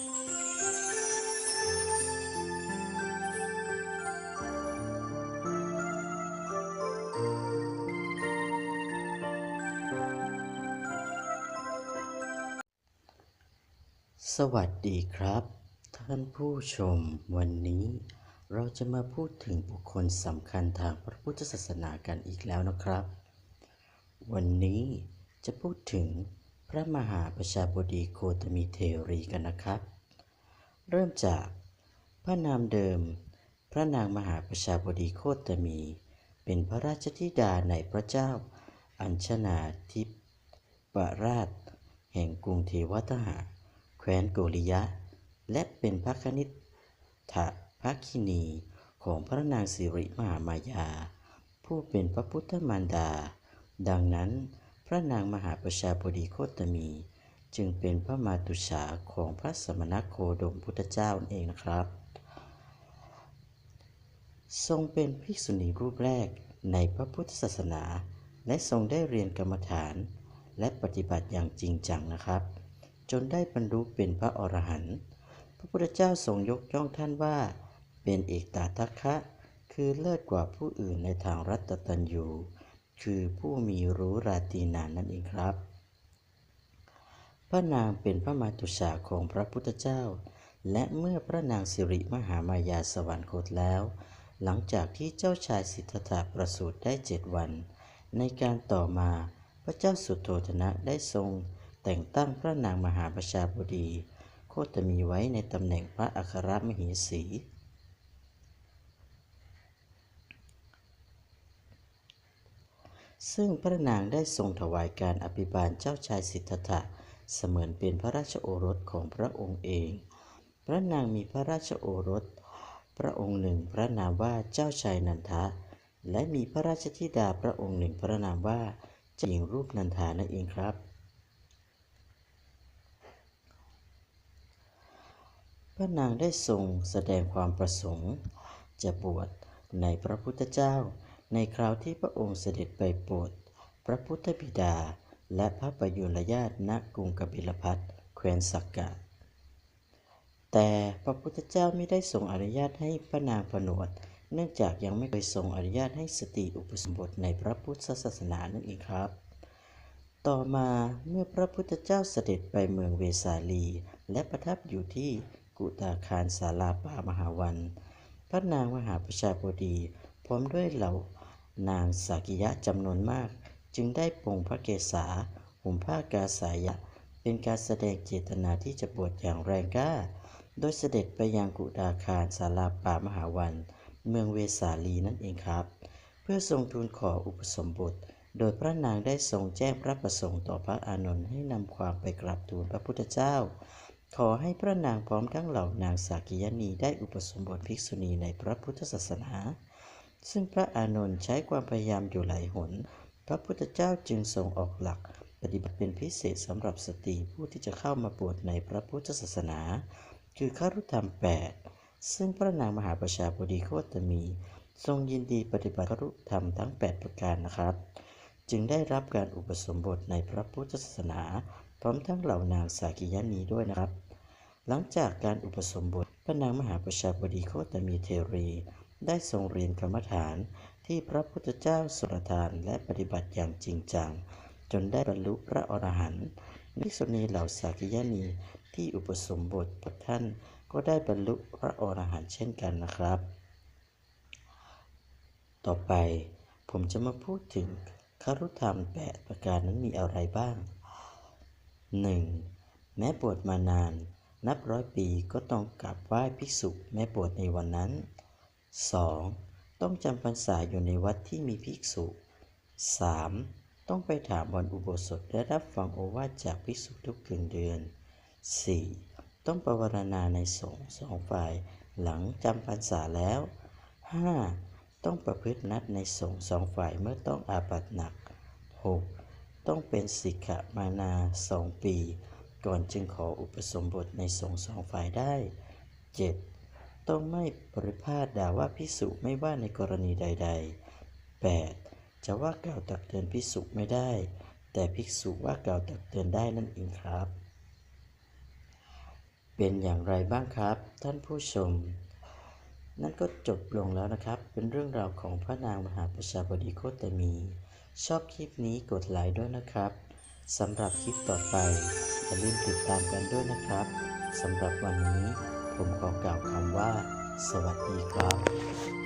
สวัสดีครับ ท่านผู้ชมวันนี้ เราจะมาพูดถึงบุคคลสำคัญทางพระพุทธศาสนากันอีกแล้วนะครับ วันนี้จะพูดถึง พระมหาประชาบดีโคตมีเทรีกันนะครับ เริ่มจากพระนามเดิม พระนางมหาประชาบดีโคตมี เป็นพระราชธิดาในพระเจ้า อัญชนาทิปราช แห่งกรุงเทวทหะแคว้นโกริยะ และเป็นพระคณิษฐภคินีของพระนางสิริมหามายา ผู้เป็นพระพุทธมารดา ดังนั้น ระนางมหาประชาบดีโคตมี จึงเป็นพระมาตุฉาของพระสมณโคดมพุทธเจ้าเองนะครับ ทรงเป็นภิกษุณีรูปแรกในพระพุทธศาสนา และทรงได้เรียนกรรมฐาน และปฏิบัติอย่างจริงจังนะครับ จนได้บรรลุเป็นพระอรหันต์พระพุทธเจ้าทรงยกย่องท่านว่า เป็นเอกตาทัคคะ คือเลิศกว่าผู้อื่นในทางรัตตัญญู คือผู้มีรู้ราตีนานนั่นเองครับ พระนางเป็นพระมาตุฉาของพระพุทธเจ้า และเมื่อพระนางสิริมหามายาสวรรคตแล้ว หลังจากที่เจ้าชายสิทธัตถะประสูติได้เจ็ดวัน ในการต่อมาพระเจ้าสุโธทนะได้ทรง แต่งตั้งพระนางมหาประชาบดี โคตมีไว้ในตำแหน่งพระอัครมเหสี ซึ่งพระนางได้ทรงถวายการอภิบาลเจ้าชายสิทธัตถะเสมือนเป็นพระราชโอรสของพระองค์เอง พระนางมีพระราชโอรส พระองค์หนึ่งพระนามว่าเจ้าชายนันทะ และมีพระราชธิดาพระองค์หนึ่งพระนามว่าเจ้าหญิงรูปนันทานั่นเองครับ พระนางได้ทรงแสดงความประสงค์ จะบวชในพระพุทธเจ้า ในคราวที่พระองค์เสด็จไปโปรดพระพุทธบิดาและพระประยุรญาติณกรุงกบิลพัทแคว้นสักกะ แต่พระพุทธเจ้าไม่ได้ทรงอนุญาตให้พระนางผนวด เนื่องจากยังไม่เคยทรงอนุญาตให้สตรีอุปสมบทในพระพุทธศาสนานั่นเองครับ ต่อมาเมื่อพระพุทธเจ้าเสด็จไปเมืองเวสาลี และประทับอยู่ที่กุตาคารสาลาป่ามหาวัน พระนางมหาประชาบดีพร้อมด้วยเหล่า นางสากิยะจำนวนมาก จึงได้ปรงพระเกศาห่มผ้ากาสายะ เป็นการแสดงเจตนาที่จะบวชอย่างแรงกล้า โดยเสด็จไปยังกุตาคารสาลาป่ามหาวัน เมืองเวสาลีนั่นเองครับ เพื่อทรงทูลขออุปสมบท โดยพระนางได้ทรงแจ้งพระประสงค์ต่อพระอานนท์ให้นำความไปกราบทูลพระพุทธเจ้า ขอให้พระนางพร้อมทั้งเหล่านางสากิยณีได้อุปสมบทภิกษุณีในพระพุทธศาสนา ซึ่งพระอานนท์ใช้ความพยายามอยู่หลายหน พระพุทธเจ้าจึงทรงออกหลัก ปฏิบัติเป็นพิเศษสำหรับสตรีผู้ที่จะเข้ามาบวชในพระพุทธศาสนา คือคารุธรรม8ซึ่งพระนางมหาประชาบดีโคตมี ทรงยินดีปฏิบัติคารุธรรมทั้ง 8 ประการนะครับ จึงได้รับการอุปสมบทในพระพุทธศาสนา พร้อมทั้งเหล่านางสากิยานีด้วยนะครับ หลังจากการอุปสมบทพระนางมหาประชาบดีโคตมีเทรี ได้ทรงเรียนกรรมฐานที่พระพุทธเจ้าสุรทานและปฏิบัติอย่างจริงจัง จนได้บรรลุพระอรหันต์ภิกษุณีเหล่าสากิยานีที่อุปสมบทท่านก็ได้บรรลุพระอรหันต์เช่นกันนะครับ ต่อไปผมจะมาพูดถึงคารุธรรม 8 ประการนั้นมีอะไรบ้าง 1. แม้บวชมานาน นับร้อยปีก็ต้องกราบไหว้ภิกษุแม้บวชในวันนั้น 2. ต้องจำพรรษาอยู่ในวัดที่มีภิกษุ 3. ต้องไปถามวันอุโบสถและรับฟังโอวาทจากภิกษุทุกกึ่งเดือน 4. ต้องประวรณาในสงฆ์สองฝ่ายหลังจำพรรษาแล้ว 5. ต้องประพฤตินัดในสงฆ์สองฝ่ายเมื่อต้องอาบัติหนัก 6. ต้องเป็นสิกขมานาสองปี ก่อนจึงขออุปสมบทในสงฆ์สองฝ่ายได้ 7. ต้องไม่ปริพาทด่าว่าพิสุไม่ว่าในกรณีใด ๆ 8. จะว่ากล่าวตักเตือนพิสุไม่ได้ แต่ภิกษุว่ากล่าวตักเตือนได้นั่นเองครับ เป็นอย่างไรบ้างครับ ท่านผู้ชม นั่นก็จบลงแล้วนะครับ เป็นเรื่องราวของพระนางมหาประชาบดีโคตมี ชอบคลิปนี้กดไลค์ด้วยนะครับสำหรับคลิปต่อไปอย่าลืมติดตามกันด้วยนะครับสำหรับวันนี้ ผมขอกล่าวคำว่า สวัสดีครับ